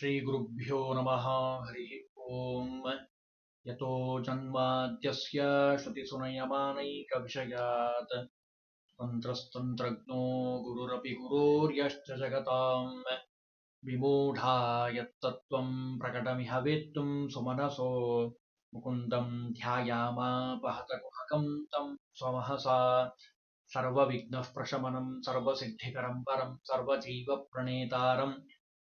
श्रीगुरुभ्यो नमः। हरिः ॐ यतो जन्माद्यस्य श्रुतिसुनयमानैकविषयात् तन्त्रस्तन्त्रज्ञो गुरुरपि गुरोर्यश्च जगताम्। विमूढा यत्तत्त्वं प्रकटमिह वेत्तुं सुमनसो। मुकुन्दं ध्यायामापहतकुहकं तं स्वमहसा। सर्वविघ्नः प्रशमनं सर्वसिद्धिकरं परं सर्वजीवप्रणेतारम्।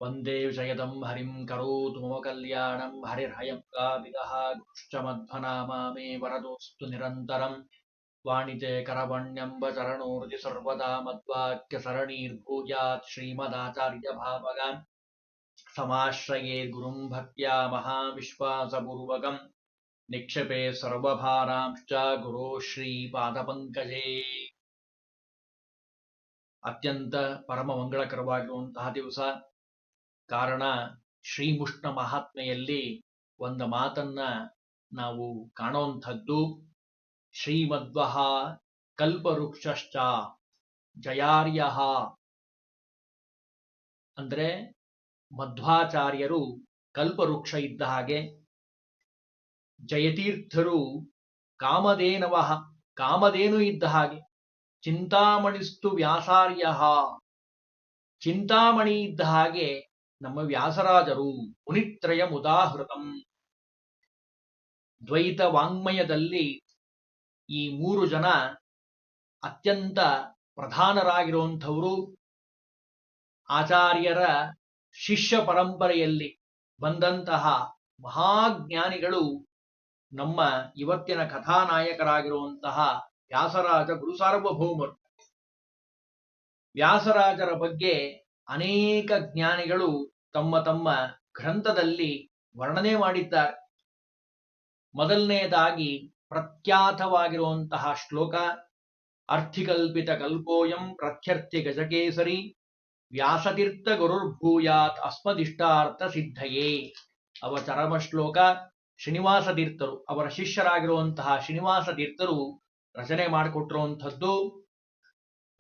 वन्दे विजयदं हरिं करोतु मम कल्याणं हरिर्हयं काविदः गुरुश्च मध्वनामा मे वरदोऽस्तु निरन्तरम् वाणिते करवण्यम्बचरणोर्जि सर्वदा मद्वाक्यसरणीर्भूयात् श्रीमदाचार्यभावगान् समाश्रये गुरुं भक्त्या महाविश्वासपूर्वकम् निक्षेपे सर्वभारांश्च गुरो ಶ್ರೀಪಾದಪಂಕಜೇ ಅತ್ಯಂತ ಪರಮ ಮಂಗಳಕರವಾಗಿರುವಂತಹ ದಿವಸ ಕಾರಣ ಶ್ರೀಮುಷ್ಣ ಮಹಾತ್ಮೆಯಲ್ಲಿ ಒಂದು ಮಾತನ್ನ ನಾವು ಕಾಣುವಂಥದ್ದು, ಶ್ರೀಮದ್ವಹ ಕಲ್ಪವೃಕ್ಷಶ್ಚ ಜಯಾರ್ಯ ಅಂದ್ರೆ ಮಧ್ವಾಚಾರ್ಯರು ಕಲ್ಪವೃಕ್ಷ ಇದ್ದ ಹಾಗೆ ಜಯತೀರ್ಥರು ಕಾಮಧೇನವ ಕಾಮಧೇನು ಇದ್ದ ಹಾಗೆ, ಚಿಂತಾಮಣಿಸ್ತು ವ್ಯಾಸಾರ್ಯ ಚಿಂತಾಮಣಿ ಇದ್ದ ಹಾಗೆ ನಮ್ಮ ವ್ಯಾಸರಾಜರು ಮುನಿತ್ರಯ ಉದಾಹೃತಂ ದ್ವೈತ ವಾಂಗ್ಮಯದಲ್ಲಿ ಈ ಮೂರು ಜನ ಅತ್ಯಂತ ಪ್ರಧಾನರಾಗಿರುವಂಥವರು. ಆಚಾರ್ಯರ ಶಿಷ್ಯ ಪರಂಪರೆಯಲ್ಲಿ ಬಂದಂತಹ ಮಹಾಜ್ಞಾನಿಗಳು ನಮ್ಮ ಇವತ್ತಿನ ಕಥಾನಾಯಕರಾಗಿರುವಂತಹ ವ್ಯಾಸರಾಜ ಗುರು ಸಾರ್ವಭೌಮರು ವ್ಯಾಸರಾಜರ ಬಗ್ಗೆ ಅನೇಕ ಜ್ಞಾನಿಗಳು ತಮ್ಮ ತಮ್ಮ ಗ್ರಂಥದಲ್ಲಿ ವರ್ಣನೆ ಮಾಡಿದ್ದಾರೆ. ಮೊದಲನೆಯದಾಗಿ ಪ್ರಖ್ಯಾತವಾಗಿರುವಂತಹ ಶ್ಲೋಕ, ಅರ್ಥಿಕಲ್ಪಿತ ಕಲ್ಪೋಯಂ ಪ್ರತ್ಯರ್ಥಿ ಗಜಕೇಸರಿ, ವ್ಯಾಸತೀರ್ಥ ಗುರುರ್ಭೂಯಾತ್ ಅಸ್ಮದಿಷ್ಟಾರ್ಥ ಸಿದ್ಧಯೇ. ಅವ ಚರಮ ಶ್ಲೋಕ ಶ್ರೀನಿವಾಸ ತೀರ್ಥರು ಅವರ ಶಿಷ್ಯರಾಗಿರುವಂತಹ ಶ್ರೀನಿವಾಸ ತೀರ್ಥರು ರಚನೆ ಮಾಡಿಕೊಟ್ಟಿರುವಂಥದ್ದು.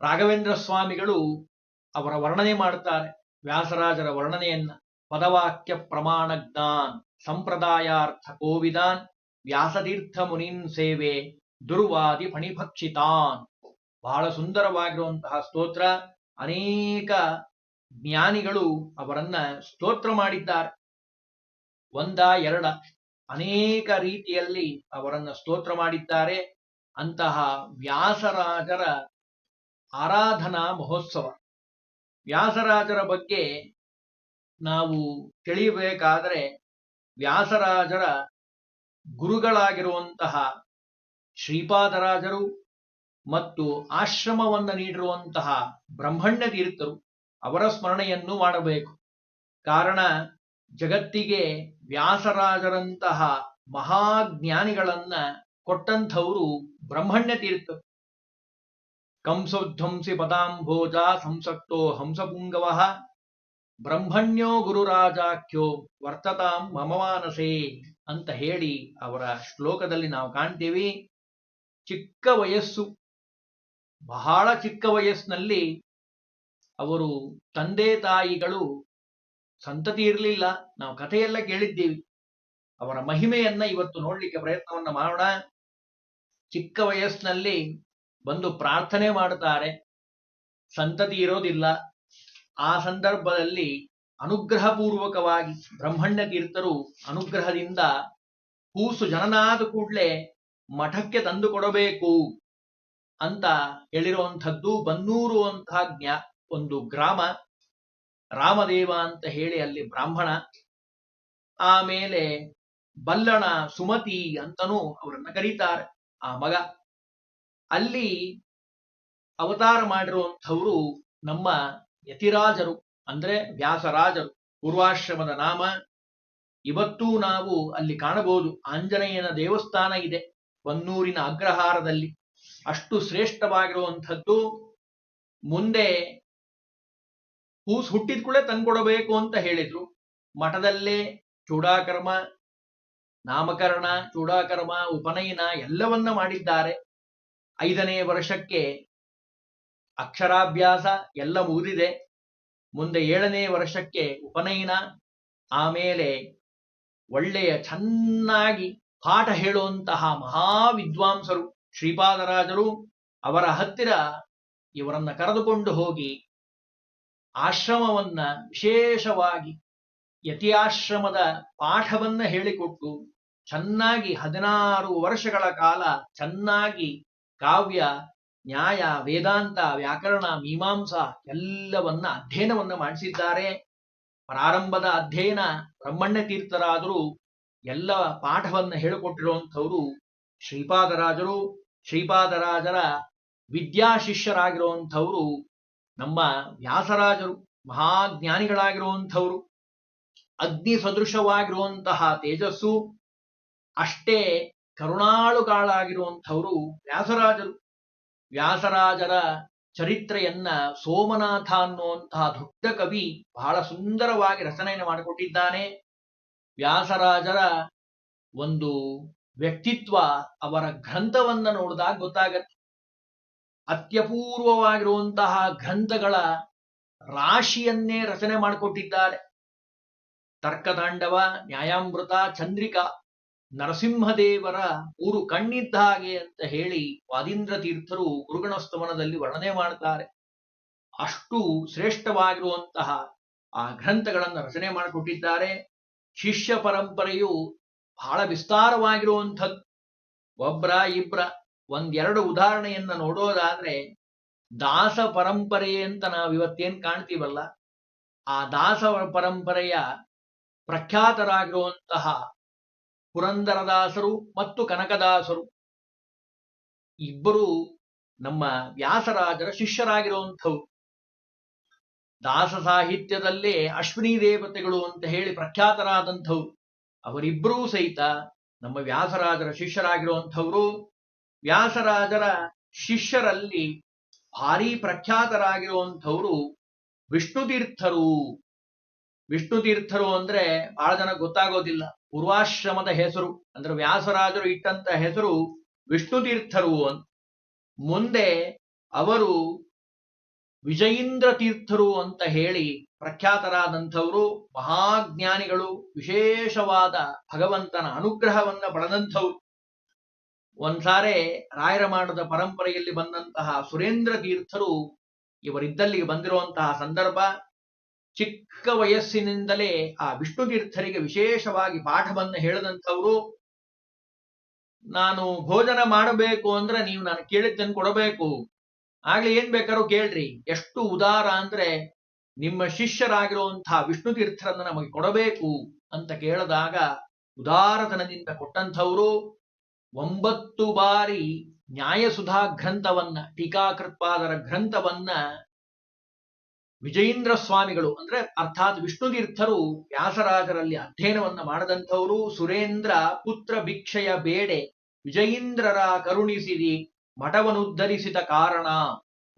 ರಾಘವೇಂದ್ರ ಸ್ವಾಮಿಗಳು ಅವರ ವರ್ಣನೆ ಮಾಡ್ತಾರೆ ವ್ಯಾಸರಾಜರ ವರ್ಣನೆಯನ್ನ ಪದವಾಕ್ಯ ಪ್ರಮಾಣ ಜ್ಞಾನ್ ಸಂಪ್ರದಾಯಾರ್ಥ ಕೋವಿದಾನ್, ವ್ಯಾಸತೀರ್ಥ ಮುನಿನ್ ಸೇವೆ, ದುರ್ವಾದಿ ಫಣಿಭಕ್ಷಿತಾನ್. ಬಹಳ ಸುಂದರವಾಗಿರುವಂತಹ ಸ್ತೋತ್ರ. ಅನೇಕ ಜ್ಞಾನಿಗಳು ಅವರನ್ನ ಸ್ತೋತ್ರ ಮಾಡಿದ್ದಾರೆ. ಒಂದ, ಎರಡ ಅನೇಕ ರೀತಿಯಲ್ಲಿ ಅವರನ್ನ ಸ್ತೋತ್ರ ಮಾಡಿದ್ದಾರೆ. ಅಂತಹ ವ್ಯಾಸರಾಜರ ಆರಾಧನಾ ಮಹೋತ್ಸವ. ವ್ಯಾಸರಾಜರ ಬಗ್ಗೆ ನಾವು ತಿಳಿಯಬೇಕಾದರೆ ವ್ಯಾಸರಾಜರ ಗುರುಗಳಾಗಿರುವಂತಹ ಶ್ರೀಪಾದರಾಜರು ಮತ್ತು ಆಶ್ರಮವನ್ನು ನೀಡಿರುವಂತಹ ಬ್ರಹ್ಮಣ್ಯ ತೀರ್ಥರು ಅವರ ಸ್ಮರಣೆಯನ್ನು ಮಾಡಬೇಕು. ಕಾರಣ ಜಗತ್ತಿಗೆ ವ್ಯಾಸರಾಜರಂತಹ ಮಹಾಜ್ಞಾನಿಗಳನ್ನ ಕೊಟ್ಟಂಥವರು ಬ್ರಹ್ಮಣ್ಯ ತೀರ್ಥರು ಕಂಸೋಧ್ವಂಸಿ ಪದಾಂಭೋಜ ಸಂಸಕ್ತೋ ಹಂಸಪುಂಗವ ಬ್ರಹ್ಮಣ್ಯೋ ಗುರುರಾಜಾಖ್ಯೋ ವರ್ತತಾಂ ಮಮವಾನಸೆ ಅಂತ ಹೇಳಿ ಅವರ ಶ್ಲೋಕದಲ್ಲಿ ನಾವು ಕಾಣ್ತೀವಿ. ಚಿಕ್ಕ ವಯಸ್ಸು, ಬಹಳ ಚಿಕ್ಕ ವಯಸ್ಸಿನಲ್ಲಿ ಅವರು ತಂದೆ ತಾಯಿಗಳು ಸಂತತಿ ಇರಲಿಲ್ಲ. ನಾವು ಕಥೆಯೆಲ್ಲ ಕೇಳಿದ್ದೀವಿ. ಅವರ ಮಹಿಮೆಯನ್ನ ಇವತ್ತು ನೋಡ್ಲಿಕ್ಕೆ ಪ್ರಯತ್ನವನ್ನ ಮಾಡೋಣ. ಚಿಕ್ಕ ವಯಸ್ಸಿನಲ್ಲಿ ಬಂದು ಪ್ರಾರ್ಥನೆ ಮಾಡುತ್ತಾರೆ. ಸಂತತಿ ಇರೋದಿಲ್ಲ. ಆ ಸಂದರ್ಭದಲ್ಲಿ ಅನುಗ್ರಹಪೂರ್ವಕವಾಗಿ ಬ್ರಹ್ಮಣ್ಯ ತೀರ್ಥರು ಅನುಗ್ರಹದಿಂದ ಕೂಸು ಜನನಾದ ಕೂಡಲೇ ಮಠಕ್ಕೆ ತಂದು ಕೊಡಬೇಕು ಅಂತ ಹೇಳಿರುವಂಥದ್ದು ಬನ್ನೂರು ಅಂತಹ ಒಂದು ಗ್ರಾಮ. ರಾಮದೇವ ಅಂತ ಹೇಳಿ ಅಲ್ಲಿ ಬ್ರಾಹ್ಮಣ. ಆಮೇಲೆ ಬಲ್ಲಣ ಸುಮತಿ ಅಂತನೂ ಅವರನ್ನ ಕರೀತಾರೆ. ಆ ಮಗ. ಅಲ್ಲಿ ಅವತಾರ ಮಾಡಿರುವಂಥವರು ನಮ್ಮ ಯತಿರಾಜರು, ಅಂದ್ರೆ ವ್ಯಾಸರಾಜರು. ಪೂರ್ವಾಶ್ರಮದ ನಾಮ ಇವತ್ತೂ ನಾವು ಅಲ್ಲಿ ಕಾಣಬಹುದು. ಆಂಜನೇಯನ ದೇವಸ್ಥಾನ ಇದೆ ಬನ್ನೂರಿನ ಅಗ್ರಹಾರದಲ್ಲಿ. ಅಷ್ಟು ಶ್ರೇಷ್ಠವಾಗಿರುವಂಥದ್ದು ಮುಂದೆ ಕೂಸು ಹುಟ್ಟಿದ ಕೂಡಲೇ ತಂದ್ಕೊಡಬೇಕು ಅಂತ ಹೇಳಿದ್ರು. ಮಠದಲ್ಲೇ ಚೂಡಾಕರ್ಮ, ನಾಮಕರಣ, ಚೂಡಾಕರ್ಮ, ಉಪನಯನ ಎಲ್ಲವನ್ನ ಮಾಡಿದ್ದಾರೆ. ಐದನೇ ವರ್ಷಕ್ಕೆ ಅಕ್ಷರಾಭ್ಯಾಸ ಎಲ್ಲ ಮುಗಿದಿದೆ. ಮುಂದೆ ಏಳನೇ ವರ್ಷಕ್ಕೆ ಉಪನಯನ, ಆಮೇಲೆ ಒಳ್ಳೆಯ ಚೆನ್ನಾಗಿ ಪಾಠ ಹೇಳುವಂತಹ ಮಹಾವಿದ್ವಾಂಸರು ಶ್ರೀಪಾದರಾಜರು ಅವರ ಹತ್ತಿರ ಇವರನ್ನ ಕರೆದುಕೊಂಡು ಹೋಗಿ ಆಶ್ರಮವನ್ನ ವಿಶೇಷವಾಗಿ ಯತಿಯಾಶ್ರಮದ ಪಾಠವನ್ನ ಹೇಳಿಕೊಟ್ಟು ಚೆನ್ನಾಗಿ ಹದಿನಾರು ವರ್ಷಗಳ ಕಾಲ ಚೆನ್ನಾಗಿ ಕಾವ್ಯ, ನ್ಯಾಯ, ವೇದಾಂತ, ವ್ಯಾಕರಣ, ಮೀಮಾಂಸ ಎಲ್ಲವನ್ನ ಅಧ್ಯಯನವನ್ನ ಮಾಡಿಸಿದ್ದಾರೆ. ಪ್ರಾರಂಭದ ಅಧ್ಯಯನ ಬ್ರಹ್ಮಣ್ಯ ತೀರ್ಥರಾದರೂ ಎಲ್ಲ ಪಾಠವನ್ನ ಹೇಳಿಕೊಟ್ಟಿರುವಂಥವರು ಶ್ರೀಪಾದರಾಜರು. ಶ್ರೀಪಾದರಾಜರ ವಿದ್ಯಾಶಿಷ್ಯರಾಗಿರುವಂಥವರು ನಮ್ಮ ವ್ಯಾಸರಾಜರು, ಮಹಾಜ್ಞಾನಿಗಳಾಗಿರುವಂಥವರು. ಅಗ್ನಿ ಸದೃಶವಾಗಿರುವಂತಹ ತೇಜಸ್ಸು ಅಷ್ಟೇ ಕರುಣಾಳುಗಾಳಾಗಿರುವಂಥವರು ವ್ಯಾಸರಾಜರು. ವ್ಯಾಸರಾಜರ ಚರಿತ್ರೆಯನ್ನ ಸೋಮನಾಥ ಅನ್ನುವಂತಹ ದೊಡ್ಡ ಕವಿ ಬಹಳ ಸುಂದರವಾಗಿ ರಚನೆಯನ್ನು ಮಾಡಿಕೊಟ್ಟಿದ್ದಾನೆ. ವ್ಯಾಸರಾಜರ ಒಂದು ವ್ಯಕ್ತಿತ್ವ ಅವರ ಗ್ರಂಥವನ್ನ ನೋಡಿದಾಗ ಗೊತ್ತಾಗತ್ತೆ. ಅತ್ಯಪೂರ್ವವಾಗಿರುವಂತಹ ಗ್ರಂಥಗಳ ರಾಶಿಯನ್ನೇ ರಚನೆ ಮಾಡಿಕೊಟ್ಟಿದ್ದಾರೆ. ತರ್ಕತಾಂಡವ, ನ್ಯಾಯಾಮೃತ, ಚಂದ್ರಿಕಾ ನರಸಿಂಹದೇವರ ಊರು ಕಣ್ಣಿದ್ದ ಹಾಗೆ ಅಂತ ಹೇಳಿ ವಾದೀಂದ್ರ ತೀರ್ಥರು ಗುರುಗಣಸ್ತವನದಲ್ಲಿ ವರ್ಣನೆ ಮಾಡ್ತಾರೆ. ಅಷ್ಟು ಶ್ರೇಷ್ಠವಾಗಿರುವಂತಹ ಆ ಗ್ರಂಥಗಳನ್ನು ರಚನೆ ಮಾಡಿಕೊಟ್ಟಿದ್ದಾರೆ. ಶಿಷ್ಯ ಪರಂಪರೆಯು ಬಹಳ ವಿಸ್ತಾರವಾಗಿರುವಂಥದ್ದು. ಒಬ್ರ ಇಬ್ರ ಒಂದೆರಡು ಉದಾಹರಣೆಯನ್ನ ನೋಡೋದಾದ್ರೆ ದಾಸ ಪರಂಪರೆ ಅಂತ ನಾವು ಇವತ್ತೇನ್ ಕಾಣ್ತೀವಲ್ಲ? ಆ ದಾಸ ಪರಂಪರೆಯ ಪ್ರಖ್ಯಾತರಾಗಿರುವಂತಹ ಪುರಂದರದಾಸರು ಮತ್ತು ಕನಕದಾಸರು. ಇಬ್ಬರು ನಮ್ಮ ವ್ಯಾಸರಾಜರ ಶಿಷ್ಯರಾಗಿರುವಂಥವು. ದಾಸ ಸಾಹಿತ್ಯದಲ್ಲೇ ಅಶ್ವಿನಿ ದೇವತೆಗಳು ಅಂತ ಹೇಳಿ ಪ್ರಖ್ಯಾತರಾದಂಥವು. ಅವರಿಬ್ಬರೂ ಸಹಿತ ನಮ್ಮ ವ್ಯಾಸರಾಜರ ಶಿಷ್ಯರಾಗಿರುವಂಥವರು. ವ್ಯಾಸರಾಜರ ಶಿಷ್ಯರಲ್ಲಿ ಭಾರಿ ಪ್ರಖ್ಯಾತರಾಗಿರುವಂಥವರು ವಿಷ್ಣುತೀರ್ಥರು. ವಿಷ್ಣುತೀರ್ಥರು ವಿಷ್ಣು ತೀರ್ಥರು ಅಂದ್ರೆ ಬಹಳ ಜನ ಗೊತ್ತಾಗೋದಿಲ್ಲ. ಪೂರ್ವಾಶ್ರಮದ ಹೆಸರು, ಅಂದ್ರೆ ವ್ಯಾಸರಾಜರು ಇಟ್ಟಂತ ಹೆಸರು ವಿಷ್ಣು ತೀರ್ಥರು ಅಂತ. ಮುಂದೆ ಅವರು ವಿಜಯೀಂದ್ರ ತೀರ್ಥರು ಅಂತ ಹೇಳಿ ಪ್ರಖ್ಯಾತರಾದಂಥವರು, ಮಹಾಜ್ಞಾನಿಗಳು, ವಿಶೇಷವಾದ ಭಗವಂತನ ಅನುಗ್ರಹವನ್ನ ಪಡೆದಂಥವ್ರು. ಒಂದ್ಸಾರೆ ರಾಯರ ಮಾಡದ ಪರಂಪರೆಯಲ್ಲಿ ಬಂದಂತಹ ಸುರೇಂದ್ರ ತೀರ್ಥರು ಇವರಿದ್ದಲ್ಲಿಗೆ ಬಂದಿರುವಂತಹ ಸಂದರ್ಭ. ಚಿಕ್ಕ ವಯಸ್ಸಿನಿಂದಲೇ ಆ ವಿಷ್ಣು ತೀರ್ಥರಿಗೆ ವಿಶೇಷವಾಗಿ ಪಾಠವನ್ನು ಹೇಳದಂಥವರು, ನಾನು ಭೋಜನ ಮಾಡಬೇಕು ಅಂದ್ರೆ ನೀವು ನಾನು ಕೇಳಿದ್ದನ್ನು ಕೊಡಬೇಕು. ಆಗ್ಲಿ ಏನ್ ಬೇಕಾದ್ರೂ ಕೇಳ್ರಿ. ಎಷ್ಟು ಉದಾರ ಅಂದ್ರೆ ನಿಮ್ಮ ಶಿಷ್ಯರಾಗಿರುವಂತಹ ವಿಷ್ಣು ತೀರ್ಥರನ್ನ ನಮಗೆ ಕೊಡಬೇಕು ಅಂತ ಕೇಳಿದಾಗ ಉದಾರತನದಿಂದ ಕೊಟ್ಟಂಥವರು ಒಂಬತ್ತು ಬಾರಿ ನ್ಯಾಯಸುಧಾ ಗ್ರಂಥವನ್ನ, ಟೀಕಾಕೃತ್ಪಾದರ ಗ್ರಂಥವನ್ನ ವಿಜಯೇಂದ್ರ ಸ್ವಾಮಿಗಳು ಅಂದ್ರೆ ಅರ್ಥಾತ್ ವಿಷ್ಣು ತೀರ್ಥರು ವ್ಯಾಸರಾಜರಲ್ಲಿ ಅಧ್ಯಯನವನ್ನ ಮಾಡದಂಥವರು ಸುರೇಂದ್ರ ಪುತ್ರ ಭಿಕ್ಷೆಯ ಬೇಡೆ ವಿಜಯೀಂದ್ರರ ಕರುಣಿಸಿರಿ ಮಠವನ್ನುದ್ಧರಿಸಿದ ಕಾರಣ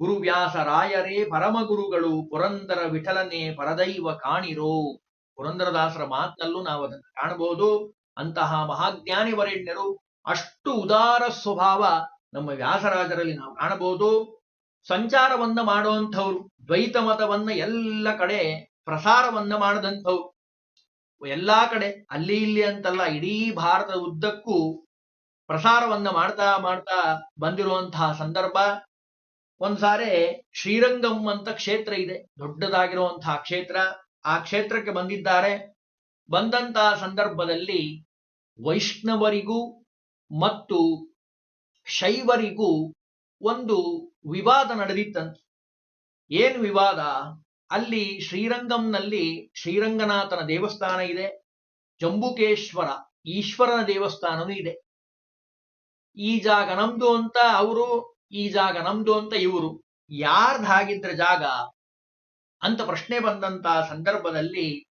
ಗುರುವ್ಯಾಸರಾಯರೇ ಪರಮಗುರುಗಳು ಪುರಂದರ ವಿಠಲನೆ ಪರದೈವ ಕಾಣಿರೋ. ಪುರಂದರದಾಸರ ಮಾತಿನಲ್ಲೂ ನಾವು ಅದನ್ನು ಕಾಣಬಹುದು. ಅಂತಹ ಮಹಾಜ್ಞಾನಿ ವರೆಣ್ಯರು ಅಷ್ಟು ಉದಾರ ಸ್ವಭಾವ ನಮ್ಮ ವ್ಯಾಸರಾಜರಲ್ಲಿ ನಾವು ಕಾಣಬಹುದು. ಸಂಚಾರವನ್ನ ಮಾಡುವಂಥವ್ರು, ದ್ವೈತ ಮತವನ್ನ ಎಲ್ಲ ಕಡೆ ಪ್ರಸಾರವನ್ನ ಮಾಡದಂಥವ್ರು. ಎಲ್ಲಾ ಕಡೆ, ಅಲ್ಲಿ ಇಲ್ಲಿ ಅಂತಲ್ಲ, ಇಡೀ ಭಾರತದ ಉದ್ದಕ್ಕೂ ಪ್ರಸಾರವನ್ನ ಮಾಡ್ತಾ ಮಾಡ್ತಾ ಬಂದಿರುವಂತಹ ಸಂದರ್ಭ. ಒಂದ್ಸಾರೆ ಶ್ರೀರಂಗಂ ಅಂತ ಕ್ಷೇತ್ರ ಇದೆ, ದೊಡ್ಡದಾಗಿರುವಂತಹ ಕ್ಷೇತ್ರ. ಆ ಕ್ಷೇತ್ರಕ್ಕೆ ಬಂದಿದ್ದಾರೆ. ಬಂದಂತಹ ಸಂದರ್ಭದಲ್ಲಿ ವೈಷ್ಣವರಿಗೂ ಮತ್ತು ಶೈವರಿಗೂ ಒಂದು ವಿವಾದ ನಡೆದಿತ್ತಂತೆ. ಏನು ವಿವಾದ? ಅಲ್ಲಿ ಶ್ರೀರಂಗಂನಲ್ಲಿ ಶ್ರೀರಂಗನಾಥನ ದೇವಸ್ಥಾನ ಇದೆ, ಜಂಬುಕೇಶ್ವರ ಈಶ್ವರನ ದೇವಸ್ಥಾನವೂ ಇದೆ. ಈ ಜಾಗ ನಮ್ದು ಅಂತ ಅವರು, ಈ ಜಾಗ ನಮ್ದು ಅಂತ ಇವರು. ಯಾರ್ದು ಹಾಗಿದ್ರೆ ಜಾಗ? ಅಂತ ಪ್ರಶ್ನೆ ಬಂದಂತ ಸಂದರ್ಭದಲ್ಲಿ